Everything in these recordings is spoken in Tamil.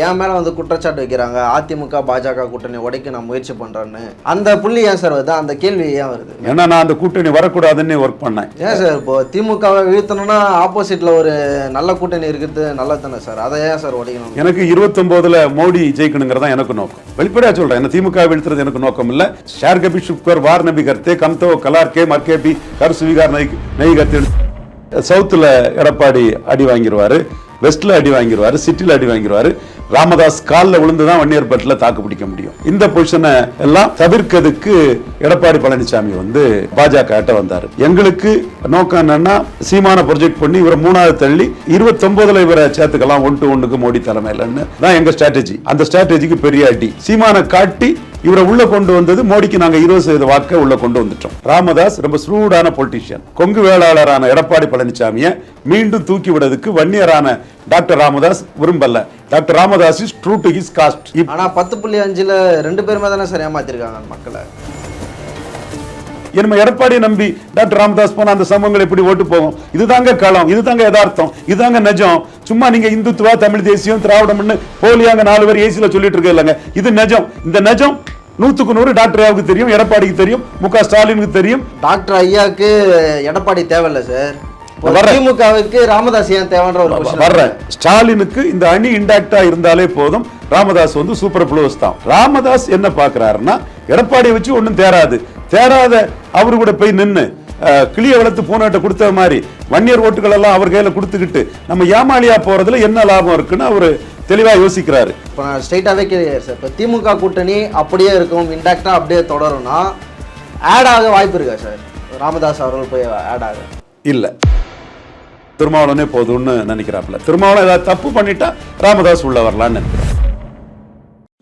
என் மேல வந்து குற்றச்சாட்டு வைக்கிறாங்க. அதிமுக பாஜக கூட்டணி உடைக்க நான் முயற்சி பண்றேன்னு. அந்த புள்ளி ஏன் சார் வருது? அந்த கேள்வி ஏன் வருது? ஏன்னா நான் அந்த கூட்டணி வரக்கூடாதுன்னு ஒர்க் பண்ணேன். ஏன் சார் இப்போ திமுகவை வீழ்த்தணும்னா ஆப்போசிட்ல ஒரு நல்ல கூட்டணி இருக்குது நல்லது தானே சார்? அதை ஏன் சார் உடைக்கணும்? எனக்கு இருபத்தொன்பதுல மோடி ஜெயிக்கணுங்கிறதா எனக்கு நோக்கம். வெளிப்படையா சொல்றேன் என்ன திமுக வீழ்த்துறது எனக்கு நோக்கம் இல்ல. ஷேர் கபி சுப்கர் வார் நபி கர்த்தே கம்தோ கலார் கே மர்கேபி கர் சுவிகார் நை நெய் கர்த்தே சவுத்துல எடப்பாடி அடி வாங்கிடுவாரு வெஸ்ட்ல அடி வாங்கிடுவாரு சிட்டில அடி வாங்கிடுவாரு ராமதாஸ் காலில் விழுந்து தான் வன்னியர்பட்டில் தாக்கு பிடிக்க முடியும். இந்த பொசிஷனை எல்லாம் தவிர்க்கிறதுக்கு எடப்பாடி பழனிசாமி வந்து பாஜக கிட்ட வந்தார். எங்களுக்கு நோக்கம் என்னன்னா சீமான ப்ரொஜெக்ட் பண்ணி இவரை மூணாவது தள்ளி இருபத்தொன்பதுல இவரை சேர்த்துக்கலாம் ஒன் டு ஒன்னுக்கு மோடி தலைமையிலன்னு. தான் எங்க ஸ்ட்ராட்டஜி அந்த ஸ்ட்ராட்டஜிக்கு பெரிய அடி. சீமானை காட்டி இவரை உள்ள கொண்டு வந்தது மோடிக்கு நாங்க இருபது சதவீத வாக்கை உள்ள கொண்டு வந்துட்டோம். ராமதாஸ் ரொம்ப ஸ்ரூடான பொலிட்டிஷியன் கொங்கு வேளாளரான எடப்பாடி பழனிசாமியை மீண்டும் தூக்கி விடுறதுக்கு வன்னியரான டாக்டர் ராமதாஸ் விரும்பல. Doctor Ramadoss is true to his caste ஆனா பத்து புள்ளி அஞ்சுல ரெண்டு பேருமே தானே சரியா மாத்திருக்காங்க மக்களை. நம்ம எடப்பாடி நம்பி டாக்டர் ராமதாஸ் போன அந்த சமூகங்கள் எப்படி ஓட்டு போகும்? இதுதாங்க களம் இதுதாங்க யதார்த்தம் இதுதாங்க நிஜம். சும்மா நீங்க இந்துத்துவா தமிழ் தேசியம் திராவிடம்னு போலியாங்க நாலு பேர் ஏசில சொல்லிட்டு இருக்க இல்லைங்க. இது நிஜம். இந்த நிஜம் நூத்துக்கு நூறு டாக்டர் ராவுக்கு தெரியும் எடப்பாடிக்கு தெரியும் மு க ஸ்டாலினுக்கு தெரியும். டாக்டர் ஐயாக்கு எடப்பாடி தேவையில்ல சார். திமுகவுக்கு ராமதாஸ் ஏன் தேவைன்ற ஒரு வர்றேன். ஸ்டாலினுக்கு இந்த அணி இன்டாக்டா இருந்தாலே போதும். ராமதாஸ் வந்து சூப்பர் ப்ளூஸ் தான். ராமதாஸ் என்ன பாக்குறாருன்னா எடப்பாடியை வச்சு ஒண்ணும் தேராது. தேராத அவரு கூட போய் அஹ், கிளிய வளர்த்து பூனாட்ட கொடுத்த மாதிரி வன்னியர் ஓட்டுகள் எல்லாம் அவர் கையில கொடுத்துக்கிட்டு நம்ம ஏமாளியா போறதுல என்ன லாபம் இருக்குன்னு அவரு தெளிவா யோசிக்கிறாரு. இப்போ நான் ஸ்ட்ரைட்டாகவே கேட்குறேன் சார் இப்போ திமுக கூட்டணி அப்படியே இருக்கும் இன்டாக்டாக அப்படியே தொடரும்னா ஆட் ஆக வாய்ப்பு இருக்கா சார் ராமதாஸ் அவர்கள் போய் ஆட் ஆக. இல்ல. திருமாவளவனே போதும்னு நினைக்கிறாப்புல. திருமாவளவன் ஏதாவது தப்பு பண்ணிட்டா ராமதாஸ் உள்ள வரலான்னு நினைக்கிறேன்.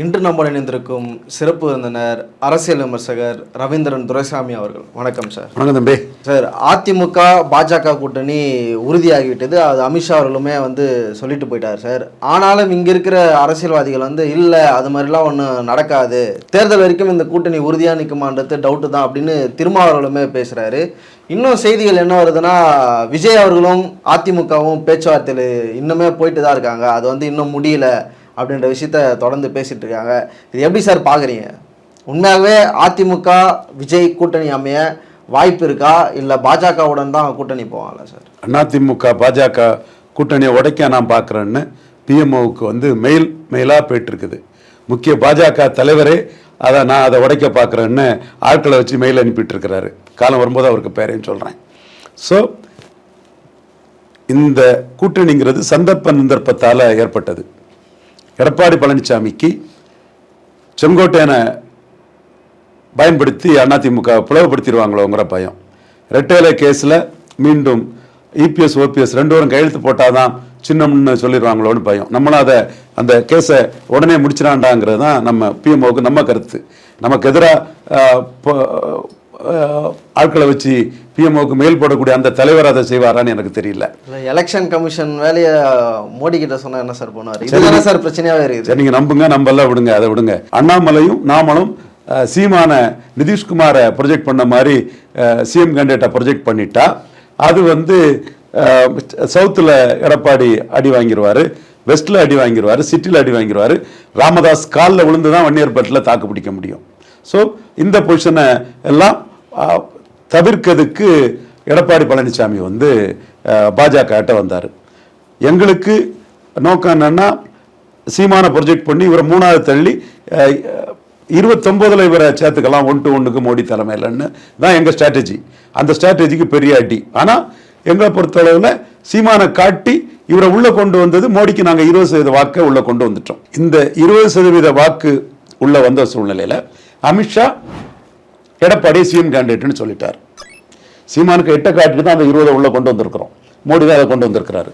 இன்று நம்ம இணைந்திருக்கும் சிறப்பு விருந்தினர் அரசியல் விமர்சகர் ரவீந்திரன் துரைசாமி அவர்கள். வணக்கம் சார். வணக்கம் தம்பி. சார் அதிமுக பாஜக கூட்டணி உறுதியாகிவிட்டது. அது அமித்ஷா அவர்களுமே வந்து சொல்லிட்டு போயிட்டார் சார். ஆனாலும் இங்கே இருக்கிற அரசியல்வாதிகள் வந்து இல்லை அது மாதிரிலாம் ஒன்றும் நடக்காது. தேர்தல் வரைக்கும் இந்த கூட்டணி உறுதியாக நிற்குமான்றது டவுட்டு தான் அப்படின்னு திருமாவர்களுமே பேசுகிறாரு இன்னும் செய்திகள் என்ன வருதுன்னா விஜய் அவர்களும் அதிமுகவும் பேச்சுவார்த்தையில் இன்னுமே போயிட்டு தான் இருக்காங்க. அது வந்து இன்னும் முடியல. அப்படின்ற விஷயத்த தொடர்ந்து பேசிகிட்டு இருக்காங்க. இது எப்படி சார் பார்க்குறீங்க உண்மையாகவே அதிமுக விஜய் கூட்டணி அமைய வாய்ப்பு இருக்கா? இல்லை பாஜகவுடன் தான் கூட்டணி போவாங்களா சார்? அதிமுக பாஜக கூட்டணியை உடைக்க நான் பார்க்குறேன்னு பிஎம்ஓவுக்கு வந்து மெயில் மெயிலாக போயிட்டுருக்குது. முக்கிய பாஜக தலைவரே அதை நான் அதை உடைக்க பார்க்குறேன்னு ஆட்களை வச்சு மெயில் அனுப்பிட்டுருக்கிறாரு. காலம் வரும்போது அவருக்கு பேரையும் சொல்கிறேன் ஸோ இந்த கூட்டணிங்கிறது சந்தர்ப்ப சந்தர்ப்பத்தால் ஏற்பட்டது. எடப்பாடி பழனிசாமிக்கு செங்கோட்டையனை பயன்படுத்தி அதிமுக பிளவுபடுத்திடுவாங்களோங்கிற பயம். ரெட்டேலை கேஸில் மீண்டும் இபிஎஸ் ஓபிஎஸ் ரெண்டு பேரும் கையெழுத்து போட்டாதான் சின்னம்னு சொல்லிடுவாங்களோன்னு பயம். நம்மளும் அதை அந்த கேஸை உடனே முடிச்சிடாண்டாங்கிறது தான் நம்ம பிஎம்ஓவுக்கு நம்ம கருத்து. நமக்கு எதிராக ஆட்களை வச்சு பிஎம்ஓவுக்கு மேல் போடக்கூடிய அந்த தலைவர் அதை செய்வாரான்னு எனக்கு தெரியல. எலெக்ஷன் கமிஷன் வேலையை மோடி கிட்ட சொன்னா என்ன சார் பண்ணுவார்? இதுதானே சார் பிரச்சனையாகவே இருக்குது. சரி நீங்க நம்புங்க நம்பல விடுங்க அதை விடுங்க. அண்ணாமலையும் நாமளும் சீமான நிதிஷ்குமாரை ப்ரொஜெக்ட் பண்ண மாதிரி சிஎம் கேண்டிடேட்டை ப்ரொஜெக்ட் பண்ணிட்டா அது வந்து சவுத்துல எடப்பாடி அடி வாங்கிடுவாரு வெஸ்ட்ல அடி வாங்கிடுவாரு சிட்டில அடி வாங்கிடுவாரு ராமதாஸ் காலில் விழுந்து தான் வன்னியர்பட்டில் தாக்கு பிடிக்க முடியும். ஸோ இந்த பொசிஷனை எல்லாம் தவிர்க்கிறதுக்கு எடப்பாடி பழனிசாமி வந்து பாஜக கிட்ட வந்தார். எங்களுக்கு நோக்கம் என்னன்னா சீமான ப்ரொஜெக்ட் பண்ணி இவரை மூணாவது தள்ளி இருபத்தொம்போதில் இவரை சேர்த்துக்கலாம் ஒன் டு ஒன்றுக்கு மோடி தலைமையிலன்னு. தான் எங்கள் ஸ்ட்ராட்டஜி அந்த ஸ்ட்ராட்டஜிக்கு பெரிய அடி. ஆனால் எங்களை பொறுத்தளவில் சீமானை காட்டி இவரை உள்ளே கொண்டு வந்தது மோடிக்கு நாங்கள் இருபது சதவீத வாக்கை உள்ளே கொண்டு வந்துட்டோம். இந்த இருபது சதவீத வாக்கு உள்ளே வந்த சூழ்நிலையில் அமித்ஷா எடப்பாடி சிஎம் கேண்டிடேட்னு சொல்லிட்டார். சீமானுக்கு எட்ட காட்டிட்டு தான் அந்த இருபதை உள்ள கொண்டு வந்திருக்கிறோம். மோடி தான் அதை கொண்டு வந்திருக்கிறாரு.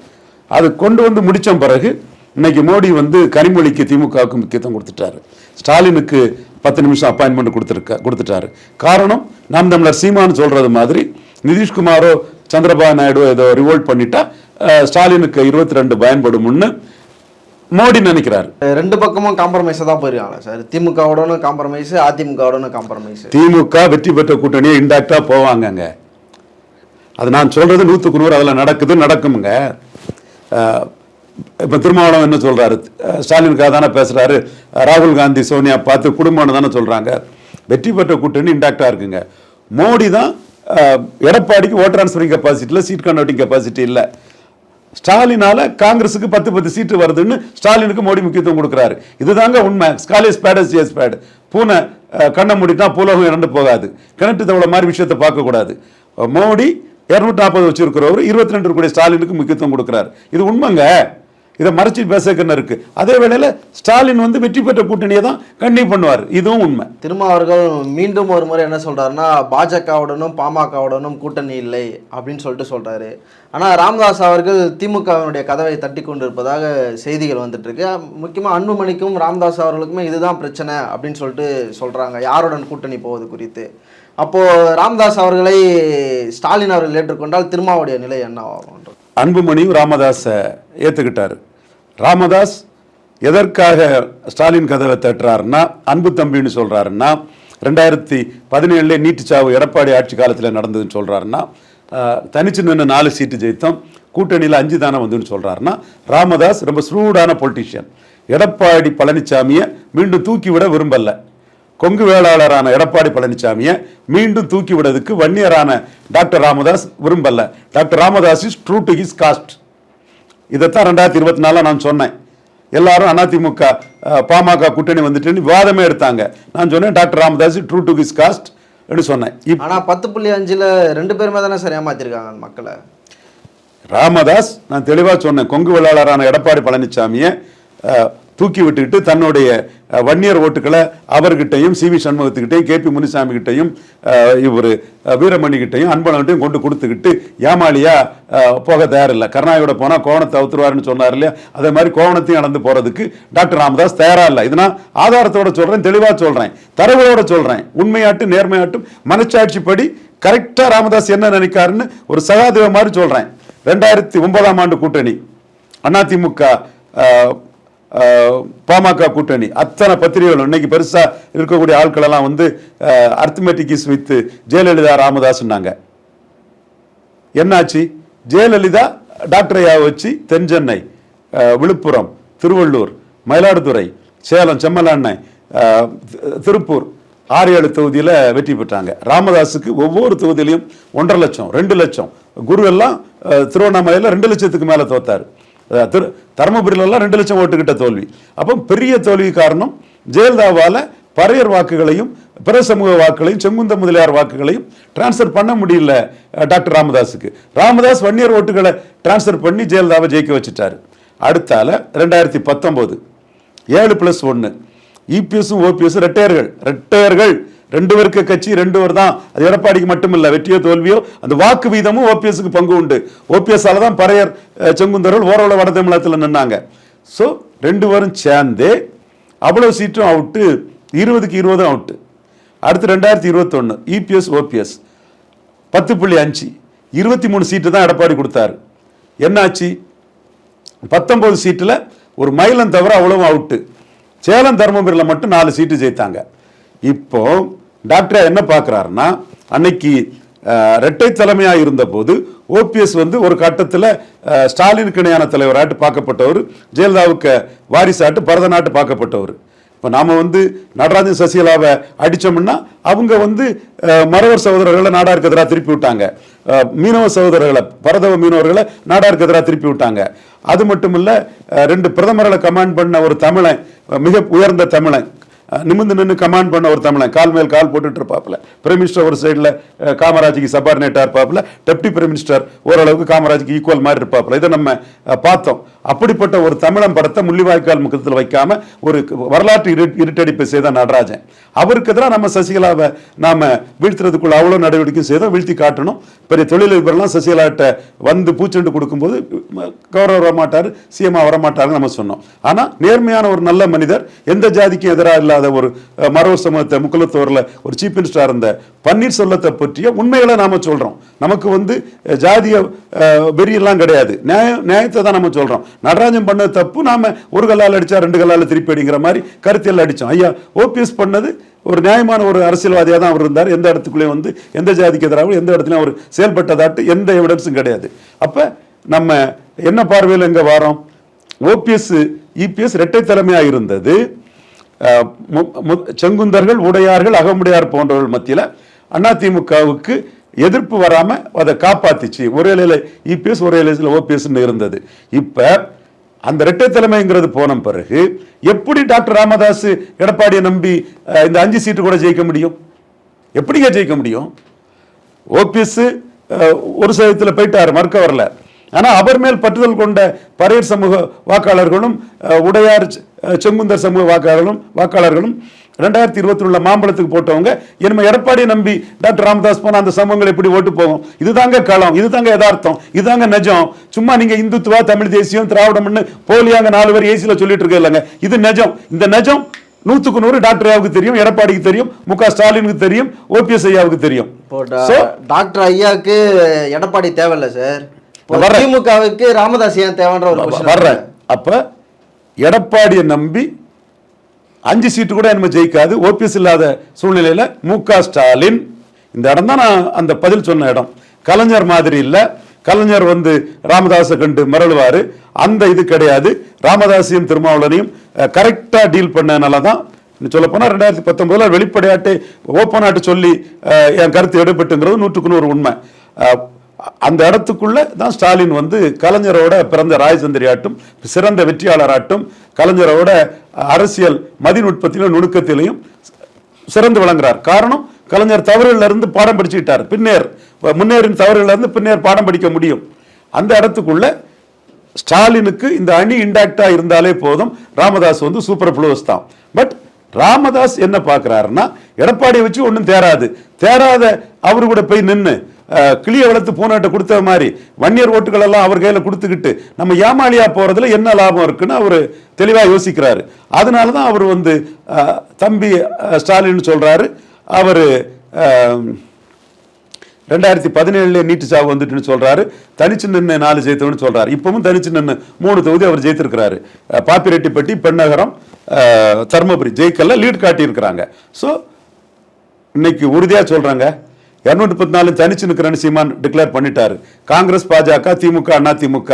அது கொண்டு வந்து முடிச்ச பிறகு இன்னைக்கு மோடி வந்து கனிமொழிக்கு திமுகவுக்கு முக்கியத்துவம் கொடுத்துட்டாரு. ஸ்டாலினுக்கு பத்து நிமிஷம் அப்பாயின்மெண்ட் கொடுத்துருக்க கொடுத்துட்டாரு. காரணம் நாம் தமிழர் சீமானு சொல்றது மாதிரி நிதிஷ்குமாரோ சந்திரபாபு நாயுடு ஏதோ ரிவோல்ட் பண்ணிட்டா ஸ்டாலினுக்கு இருபத்தி ரெண்டு பயன்படும்னு மோடி நினைக்கிறாரு. ரெண்டு பக்கமும் காம்ப்ரமைஸாக தான் போயிருக்காங்களா சார். திமுகவுடனும் காம்ப்ரமைஸ் அதிமுகவுடனும் காம்ப்ரமைஸ் திமுக வெற்றி பெற்ற கூட்டணியை இன்டாக்டா போவாங்கங்க. அது நான் சொல்றது நூற்றுக்கு நூறு அதில் நடக்குது நடக்குமுங்க. இப்ப திருமாவளவன் என்ன சொல்றாரு? அஹ், ஸ்டாலினுக்காக தானே பேசுறாரு. ராகுல் காந்தி சோனியா பார்த்து குடும்பம்னு தானே சொல்றாங்க. வெற்றி பெற்ற கூட்டணி இன்டாக்டா இருக்குங்க. மோடி தான் எடப்பாடிக்கு ஓட் டிரான்ஸ்ஃபரிங் கெப்பாசிட்டியில் சீட் கன்வெர்ட்டிங் கெப்பாசிட்டி இல்லை. ஸ்டாலினால காங்கிரஸுக்கு பத்து பத்து சீட்டு வருதுன்னு ஸ்டாலினுக்கு மோடி முக்கியத்துவம் கொடுக்குறாரு. இதுதாங்க உண்மை. ஸ்காலிஸ் பேடஸ் எஸ் பேட் பூனை கண்ணை மூடிட்டா பூலோகம் இறந்து போகாது. கிணட்டு தவளை மாதிரி விஷயத்தை பார்க்கக்கூடாது. மோடி இரநூத்தி நாற்பது வச்சிருக்கிறவர் இருபத்தி ரெண்டு இருக்கக்கூடிய ஸ்டாலினுக்கு முக்கியத்துவம் கொடுக்குறாரு. இது உண்மைங்க. இதை மறைச்சு பேசக்கன்னு இருக்கு? அதே வேளையில் ஸ்டாலின் வந்து வெற்றி பெற்ற கூட்டணியை தான் கண்டிப்பாக பண்ணுவார். இதுவும் உண்மை. திரும்ப அவர்கள் மீண்டும் ஒரு முறை என்ன சொல்றாருன்னா பாஜகவுடனும் பாமகவுடனும் கூட்டணி இல்லை அப்படின்னு சொல்லிட்டு சொல்றாரு. ஆனால் ராமதாஸ் அவர்கள் திமுகவினுடைய கதவை தட்டி கொண்டிருப்பதாக செய்திகள் வந்துட்டு இருக்கு அன்புமணிக்கும் ராமதாஸ் அவர்களுக்குமே இதுதான் பிரச்சனை அப்படின்னு சொல்லிட்டு சொல்றாங்க. யாருடன் கூட்டணி போவது குறித்து? அப்போது ராமதாஸ் அவர்களை ஸ்டாலின் அவர்கள் ஏற்றுக்கொண்டால் திருமாவுடைய நிலை என்ன ஆகும் அன்புமணியும் ராமதாஸை ஏற்றுக்கிட்டார் ராமதாஸ் எதற்காக ஸ்டாலின் கதவை தட்டுறாருன்னா அன்பு தம்பின்னு சொல்கிறாருன்னா ரெண்டாயிரத்தி பதினேழுல நீட்டுச்சாவு எடப்பாடி ஆட்சி காலத்தில் நடந்ததுன்னு சொல்கிறாருன்னா தனிச்சு நின்று நாலு சீட்டு ஜெயித்தோம் கூட்டணியில் அஞ்சு தானே வந்துன்னு சொல்கிறாருன்னா ராமதாஸ் ரொம்ப ஸ்ரூடான பொலிட்டிஷியன் எடப்பாடி பழனிசாமியை மீண்டும் தூக்கி விட விரும்பலை. கொங்கு வேளாளரான எடப்பாடி பழனிசாமியை மீண்டும் தூக்கி விடுறதுக்கு வன்னியரான டாக்டர் ராமதாஸ் விரும்பல. Doctor Ramadoss is true to his caste இதைத்தான் ரெண்டாயிரத்தி இருபத்தி நாலில் நான் சொன்னேன். எல்லாரும் அதிமுக பாமக கூட்டணி வந்துட்டுன்னு விவாதமே எடுத்தாங்க. நான் சொன்னேன் doctor Ramadoss true to his caste சொன்னேன். இப் ஆனா பத்து புள்ளி அஞ்சுல ரெண்டு பேருமே தானே சார் ஏமாத்திருக்காங்க மக்களை. ராமதாஸ் நான் தெளிவாக சொன்னேன் கொங்கு வேளாளரான எடப்பாடி பழனிசாமியை தூக்கி விட்டுக்கிட்டு தன்னுடைய வன்னியர் ஓட்டுகளை அவர்கிட்டையும் சி வி சண்முகத்துக்கிட்டையும் கே பி முனிசாமி கிட்டையும் இவர் வீரமணி கிட்டையும் கொண்டு கொடுத்துக்கிட்டு ஏமாளியா போக தயாரில்லை. கருணாயோட போனால் கோவணத்தை அவுத்துருவாருன்னு சொன்னார் இல்லையா? அதே மாதிரி கோவணத்தையும் நடந்து போகிறதுக்கு டாக்டர் ராமதாஸ் தயாராக இல்லை. இது நான் ஆதாரத்தோட சொல்கிறேன் தெளிவாக சொல்கிறேன் தரவோட சொல்கிறேன் உண்மையாட்டும் நேர்மையாட்டும் மனச்சாட்சிப்படி கரெக்டாக ராமதாஸ் என்ன நினைக்காருன்னு ஒரு சகாதேவ மாதிரி சொல்கிறேன் ரெண்டாயிரத்தி ஒன்பதாம் ஆண்டு கூட்டணி அதிமுக பாமக கூட்டணி. அத்தனை பத்திரிகைகள் இன்னைக்கு பெருசா இருக்கக்கூடிய ஆட்கள் எல்லாம் வந்து அர்த்தமெட்டிக் இஸ் வித் ஜெயலலிதா ராமதாஸ்னாங்க. என்னாச்சு? ஜெயலலிதா டாக்டரையா வச்சு தென்சென்னை விழுப்புரம் திருவள்ளூர் மயிலாடுதுறை சேலம் செம்மலாண்ணை திருப்பூர் ஆறு ஏழு தொகுதியில் வெற்றி பெற்றாங்க. ராமதாஸுக்கு ஒவ்வொரு தொகுதியிலையும் ஒன்றரை லட்சம் ரெண்டு லட்சம். குரு எல்லாம் திருவண்ணாமலையில் ரெண்டு லட்சத்துக்கு மேலே தோத்தார். திரு தருமபுரியிலலாம் ரெண்டு லட்சம் ஓட்டுக்கிட்ட தோல்வி. அப்போ பெரிய தோல்வி காரணம் ஜெயலலிதாவால் பறையர் வாக்குகளையும் பிற சமூக வாக்குகளையும் செங்குந்த முதலியார் வாக்குகளையும் டிரான்ஸ்ஃபர் பண்ண முடியல டாக்டர் ராமதாஸுக்கு. ராமதாஸ் வன்னியர் ஓட்டுகளை டிரான்ஸ்ஃபர் பண்ணி ஜெயலலிதாவை ஜெயிக்க வச்சுட்டாரு. அடுத்தால ரெண்டாயிரத்தி பத்தொம்போது ஏழு பிளஸ் ஒன்று இபிஎஸும் ஓபிஎஸும் ரெட்டையர்கள் ரெட்டையர்கள். ரெண்டு பேருக்கு கட்சி ரெண்டு பேர் தான். அது எடப்பாடிக்கு மட்டும் இல்லை வெற்றியோ தோல்வியோ அந்த வாக்கு வீதமும் ஓபிஎஸ்க்கு பங்கு உண்டு. ஓபிஎஸ்ஸால் தான் பறையர் செங்குந்தர்கள் ஓரளவு வட தமிழகத்தில் நின்னாங்க. ஸோ ரெண்டு பேரும் சேர்ந்து அவ்வளோ சீட்டும் அவுட்டு இருபதுக்கு இருபதும் அவுட்டு அடுத்து ரெண்டாயிரத்தி இருபத்தொன்று இபிஎஸ் ஓபிஎஸ். பத்து புள்ளி அஞ்சு இருபத்தி மூணு சீட்டு தான் எடப்பாடி கொடுத்தாரு. என்னாச்சு? பத்தொம்போது சீட்டில் ஒரு மயிலம் தவிர அவ்வளவும் அவுட்டு சேலம் தருமபுரியில் மட்டும் நாலு சீட்டு ஜெயித்தாங்க. இப்போ டாக்டர் என்ன பார்க்குறாருன்னா அன்னைக்கு ரெட்டை இரட்டை தலைமையாக இருந்தபோது ஓபிஎஸ் வந்து ஒரு கட்டத்தில் ஸ்டாலினுக்கு இணையான தலைவராட்டு பார்க்கப்பட்டவர் ஜெயலலிதாவுக்கு வாரிசாட்டு பரதநாட்டு பார்க்கப்பட்டவர். இப்போ நாம் வந்து நடராஜன் சசிகலாவை அடித்தோம்னா அவங்க வந்து மறவர் சகோதரர்களை நாடாருக்கு எதிராக திருப்பி விட்டாங்க மீனவ சகோதரர்களை பரதவ மீனவர்களை நாடாருக்கு எதிராக திருப்பி விட்டாங்க அது மட்டும் இல்லை ரெண்டு பிரதமர்களை கமாண்ட் பண்ண ஒரு தமிழன் மிக உயர்ந்த தமிழன் நிமிந்து நின்று கமாண்ட் பண்ண ஒரு தமிழன். கால் மேல் கால் போட்டுட்டு இருப்பாப்புல. பிரைம் மினிஸ்டர் ஒரு சைடில் காமராஜுக்கு சபார்டினேட்டாக இருப்பாப்புல டெப்டி பிரைம் மினிஸ்டர் ஓரளவுக்கு காமராஜுக்கு ஈக்குவல் மாதிரி இருப்பாப்புல. இதை நம்ம பார்த்தோம். அப்படிப்பட்ட ஒரு தமிழன் படத்தை முள்ளிவாய்க்கால் முகத்தில் வைக்காம ஒரு வரலாற்று இரு இருட்டடிப்பை செய்த நடராஜன். அவருக்கு எதிராக நம்ம சசிகலாவை நாம வீழ்த்துறதுக்குள்ள அவ்வளோ நடவடிக்கை செய்தோம் வீழ்த்தி காட்டணும். பெரிய தொழிலதிபர்லாம் சசிகலாட்ட வந்து பூச்செண்டு கொடுக்கும்போது ம, கௌரவ வரமாட்டார் சிஎம்ஆ வரமாட்டாருன்னு நம்ம சொன்னோம். ஆனால் நேர்மையான ஒரு நல்ல மனிதர் எந்த ஜாதிக்கும் எதிராக இல்லாத இல்லாத ஒரு மரபு சமூகத்தை முக்குலத்தோரில் ஒரு சீஃப் மினிஸ்டராக இருந்த பன்னீர்செல்வத்தை பற்றிய உண்மைகளை நாம சொல்றோம். நமக்கு வந்து ஜாதிய வெறியெல்லாம் கிடையாது. நியாயம் நியாயத்தை தான் நம்ம சொல்றோம். நடராஜன் பண்ண தப்பு நாம ஒரு கல்லால் அடிச்சா ரெண்டு கல்லால் திருப்பி அடிங்கிற மாதிரி கருத்தியல் அடிச்சோம். ஐயா ஓபிஎஸ் பண்ணது ஒரு நியாயமான ஒரு அரசியல்வாதியாக தான் அவர் இருந்தார். எந்த இடத்துக்குள்ளேயும் வந்து எந்த ஜாதிக்கு எதிராகவும் எந்த இடத்துலையும் அவர் செயல்பட்டதாட்டு எந்த எவிடன்ஸும் கிடையாது. அப்ப நம்ம என்ன பார்வையில் எங்க வாரோம்? ஓபிஎஸ் இபிஎஸ் இரட்டை தலைமையாக இருந்தது. செங்குந்தர்கள் உடையார்கள் அகமுடையார் போன்றவர்கள் மத்தியில் அதிமுகவுக்கு எதிர்ப்பு வராமல் அதை காப்பாத்திச்சு. ஒரே இலையில் இபிஎஸ் ஒரே இலையில் ஓபிஎஸ்னு இருந்தது. இப்போ அந்த இரட்டை தலைமைங்கிறது போன பிறகு எப்படி டாக்டர் ராமதாஸ் எடப்பாடியை நம்பி இந்த அஞ்சு சீட்டு கூட ஜெயிக்க முடியும்? எப்படிங்க ஜெயிக்க முடியும்? ஓபிஎஸ் ஒரு சதவீதத்தில் போயிட்டார் மறுக்க வரல. ஆனா அவர் மேல் பற்றுதல் கொண்ட பரையர் சமூக வாக்காளர்களும் உடையார் செங்குந்தர் சமூக வாக்காளர்களும் வாக்காளர்களும் ரெண்டாயிரத்தி இருபத்தி உள்ள மாம்பழத்துக்கு போட்டவங்க இனிமே எடப்பாடியை நம்பி டாக்டர் ராமதாஸ் போன அந்த சமூகங்கள் எப்படி ஓட்டு போகும்? இதுதாங்க களம் இதுதாங்க யதார்த்தம் இதுதாங்க நிஜம். சும்மா நீங்க இந்துத்துவா தமிழ் தேசியம் திராவிடம்னு போலியாங்க நாலு பேர் ஏசியில் சொல்லிட்டு இருக்க இல்லைங்க. இது நிஜம். இந்த நிஜம் நூத்துக்கு நூறு டாக்டர் ஐயாவுக்கு தெரியும் எடப்பாடிக்கு தெரியும் மு க ஸ்டாலினுக்கு தெரியும் ஓபிஎஸ் ஐயாவுக்கு தெரியும். டாக்டர் ஐயாக்கு எடப்பாடி தேவையில்ல சார். திமுகவுக்கு ராமதாஸ் ஏன் தேவைன்ற ஒரு வர்றேன். அப்ப எடப்பாடியை நம்பி அஞ்சு சீட்டு கூட நம்ம ஜெயிக்காது. ஓபிஎஸ் இல்லாத சூழ்நிலையில மு க ஸ்டாலின். இந்த இடம் தான் நான் அந்த பதில் சொன்ன இடம். கலைஞர் மாதிரி இல்ல. கலைஞர் வந்து ராமதாஸை கண்டு மிரளுவாரு. அந்த இது கிடையாது. ராமதாஸையும் திருமாவளனையும் கரெக்டா டீல் பண்ணனால தான் சொல்ல போனா ரெண்டாயிரத்தி பத்தொன்பதுல வெளிப்படையாட்டு ஓப்பனாட்டு சொல்லி என் கருத்து எடுபட்டுங்கிறது நூற்றுக்கு நூறு உண்மை. அந்த இடத்துக்குள்ள தான் ஸ்டாலின் வந்து கலைஞரோட பிறந்த ராஜதந்திரியாட்டும் சிறந்த வெற்றியாளராட்டும் கலைஞரோட அரசியல் மதிநுட்பத்திலும் நுணுக்கத்திலையும் சிறந்து விளங்குறார். காரணம் கலைஞர் தவறுகளிலிருந்து பாடம் படிச்சுக்கிட்டார். பின்னேர் முன்னேறின் தவறுகளிலிருந்து பின்னேர் பாடம் படிக்க முடியும். அந்த இடத்துக்குள்ள ஸ்டாலினுக்கு இந்த அணி இண்டாக்டாக இருந்தாலே போதும். ராமதாஸ் வந்து சூப்பர் ப்ளூஸ் தான். பட் ராமதாஸ் என்ன பார்க்கறாருன்னா எடப்பாடியை வச்சு ஒன்றும் தேராது. தேராத அவரு கூட போய் நின்று கிளியை வளர்த்து பூனாட்ட கொடுத்த மாதிரி வன்னியர் ஓட்டுகள் எல்லாம் அவர் கையில் கொடுத்துக்கிட்டு நம்ம ஏமாளியா போகிறதுல என்ன லாபம் இருக்குன்னு அவர் தெளிவாக யோசிக்கிறாரு. அதனால தான் அவர் வந்து தம்பி ஸ்டாலின் சொல்கிறாரு அவர் ரெண்டாயிரத்தி பதினேழுல நீட்டு சாவு வந்துட்டுன்னு சொல்கிறாரு தனிச்சு நின்று நாலு ஜெயித்தவன்னு சொல்கிறார் இப்பவும் தனிச்சு நின்று மூணு தொகுதி அவர் ஜெயித்திருக்கிறாரு. பாப்பிரெட்டிப்பட்டி பெண்ணகரம் தர்மபுரி ஜெயிக்கல்ல லீட் காட்டியிருக்கிறாங்க. ஸோ இன்னைக்கு உறுதியாக சொல்கிறாங்க இரநூத்தி முப்பத்தி நாலு தனிச்சு நிற்கிறேன்னு சீமான் டிக்ளேர் பண்ணிட்டாரு. காங்கிரஸ் பாஜக திமுக அண்ணா திமுக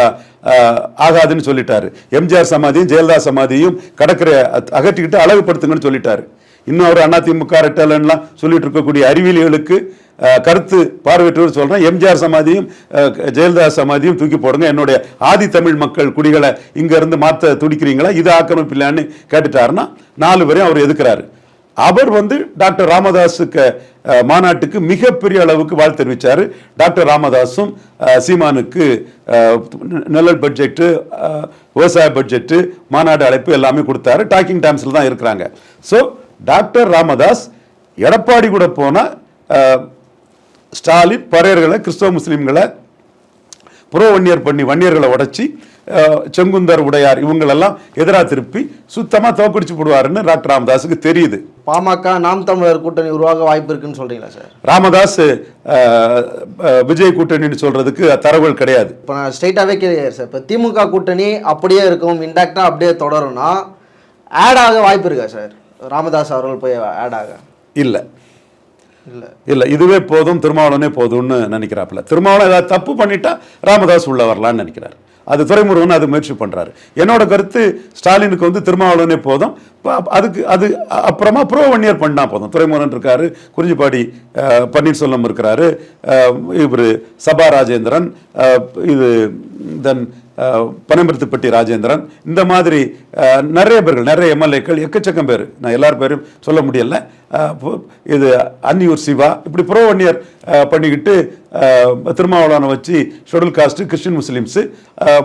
ஆகாதுன்னு சொல்லிட்டாரு. எம்ஜிஆர் சமாதியும் ஜெயலலிதா சமாதியும் கடற்கரை அகற்றிக்கிட்டு அழகுபடுத்துங்கன்னு சொல்லிட்டாரு. இன்னும் அவர் அண்ணா திமுக ரெட்டலன்லாம் சொல்லிட்டு இருக்கக்கூடிய அறிவியலிகளுக்கு கருத்து பார்வையற்றவர் சொல்றேன். எம்ஜிஆர் சமாதியும் ஜெயலலிதா சமாதியும் தூக்கி போடுங்க. என்னுடைய ஆதி தமிழ் மக்கள் குடிகளை இங்க இருந்து மாத்த துடிக்கிறீங்களா? இது ஆக்கிரமிப்பு இல்லைன்னு கேட்டுட்டாருன்னா நாலு பேரையும் அவர் எதுக்குறாரு? அவர் வந்து டாக்டர் ராமதாஸுக்கு மாநாட்டுக்கு மிகப்பெரிய அளவுக்கு வாழ்த்து தெரிவித்தார் டாக்டர் ராமதாஸும் சீமானுக்கு அஹ், நிழல் பட்ஜெட்டு விவசாய பட்ஜெட்டு மாநாடு அழைப்பு எல்லாமே கொடுத்தாரு. டாக்கிங் டைம்ஸில் தான் இருக்கிறாங்க. ஸோ டாக்டர் ராமதாஸ் எடப்பாடி கூட போனால் ஸ்டாலின் பறையர்களை கிறிஸ்தவ முஸ்லீம்களை புற வன்னியர் பண்ணி வன்னியர்களை உடைச்சி செங்குந்தர் உடையார் இவங்களெல்லாம் எதிராக திருப்பி சுத்தமா தோக்கடிச்சு போடுவாருன்னு டாக்டர் ராமதாஸுக்கு தெரியுது. பாமக நாம் தமிழர் கூட்டணி உருவாக வாய்ப்பு இருக்குன்னு சொல்றீங்களா சார்? ராமதாஸ் விஜய் கூட்டணின்னு சொல்றதுக்கு தரவுகள் கிடையாது. இப்போ நான் ஸ்ட்ரைட்டாகவே கேட்குறேன் சார். இப்போ திமுக கூட்டணி அப்படியே இருக்கும் இன்டாக்டாக அப்படியே தொடரும்னா ஆட் ஆக வாய்ப்பு இருக்கா சார்? ராமதாஸ் அவர்கள் போய் ஆட் ஆக. இல்லை. இல்லை. இல்ல இதுவே போதும் திருமாவளவனே போதும்னு நினைக்கிறாப்புல. திருமாவளவன் ஏதாவது தப்பு பண்ணிட்டா ராமதாஸ் உள்ள வரலான்னு நினைக்கிறார். அது துறைமுருகன் அது முயற்சி பண்ணுறாரு என்னோட கருத்து ஸ்டாலினுக்கு வந்து திருமாவளவனே போதும். அதுக்கு அது அப்புறமா ப்ரோ வன்னியர் பண்ணால் போதும். துறைமுருகன் இருக்காரு குறிஞ்சிப்பாடி பன்னீர்செல்வம் இருக்கிறாரு இவர் சபா ராஜேந்திரன் இது தென் பனைமருத்துப்பட்டி ராஜேந்திரன். இந்த மாதிரி நிறைய பேர்கள் நிறைய எம்எல்ஏக்கள் எக்கச்சக்கம் பேர். நான் எல்லார் பேரும் சொல்ல முடியல. இது அன்னியூர் சிவா. இப்படி புரோவன்னியர் பண்ணிக்கிட்டு திருமாவளவனை வச்சு ஷெடியூல் காஸ்ட் கிறிஸ்டின் முஸ்லீம்ஸு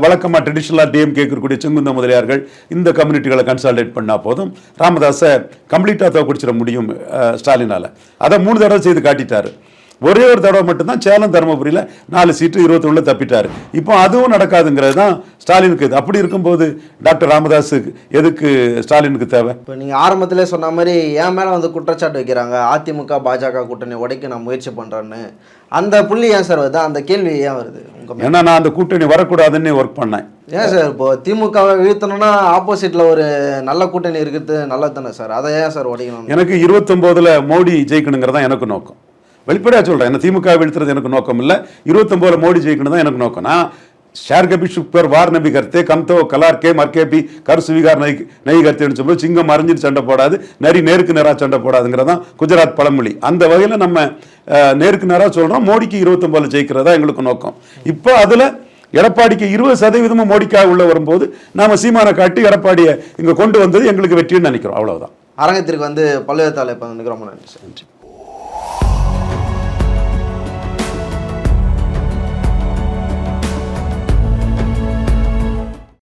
வழக்கமாக ட்ரெடிஷ்னலாக டிஎம் கேட்கக்கூடிய செங்குந்த முதலியார்கள் இந்த கம்யூனிட்டிகளை கன்சால்டேட் பண்ணால் போதும். ராமதாஸை கம்ப்ளீட்டாக தோக்கடிச்சிட முடியும் ஸ்டாலினால். அதை மூணு தடவை செய்து காட்டிட்டார். ஒரே ஒரு தடவை மட்டும்தான் சேலம் தருமபுரியில் நாலு சீட்டு இருபத்தொன்னுல தப்பிட்டாரு. இப்போ அதுவும் நடக்காதுங்கிறது தான் ஸ்டாலினுக்கு இது. அப்படி இருக்கும்போது டாக்டர் ராமதாஸ் எதுக்கு ஸ்டாலினுக்கு தேவை? இப்போ நீங்கள் ஆரம்பத்திலே சொன்ன மாதிரி என் மேலே வந்து குற்றச்சாட்டு வைக்கிறாங்க. அதிமுக பாஜக கூட்டணி உடைக்க நான் முயற்சி பண்ணுறேன்னு அந்த புள்ளி ஏன் சார் வருது? அந்த கேள்வி ஏன் வருது ஏன்னா நான் அந்த கூட்டணி வரக்கூடாதுன்னு ஒர்க் பண்ணேன். ஏன் சார்? இப்போ திமுகவை வீழ்த்தணும்னா ஆப்போசிட்டில் ஒரு நல்ல கூட்டணி இருக்கிறது நல்லது தானே சார்? அதை ஏன் சார் உடைக்கணும்? எனக்கு இருபத்தொம்போதுல மோடி ஜெயிக்கணுங்கிறது தான் எனக்கு நோக்கம். வெளிப்படையாக சொல்கிறேன் என்ன திமுக வீழ்த்துறது எனக்கு நோக்கம் இல்லை. இருபத்தொம்போதுல மோடி ஜெயிக்கணும் தான் எனக்கு நோக்கம். நான் ஷேர் கபி சுப்பர் வார் நபி கர்த்தே கம்தோ கலார் கே மர்கேபி கர் சுவிகார் நெய் நெய் கர்த்தேன்னு சொல்லும்போது சிங்கம் மறைஞ்சிட்டு சண்டை போடாது நரி நேருக்கு நேராக சண்டை போடாதுங்கிறது தான் குஜராத் பழமொழி. அந்த வகையில் நம்ம நேருக்கு நேராக சொல்கிறோம் மோடிக்கு இருபத்தொம்போதில் ஜெயிக்கிறதா எங்களுக்கு நோக்கம். இப்போ அதில் எடப்பாடிக்கு இருபது சதவீதமும் மோடிக்காக உள்ள வரும்போது நாம சீமானை காட்டி எடப்பாடியை இங்கே கொண்டு வந்தது எங்களுக்கு வெற்றின்னு நினைக்கிறோம். அவ்வளவுதான். அரங்கத்திற்கு வந்து பல்வேறு தலைப்பு நிற்கிறோம் நன்றி சார்.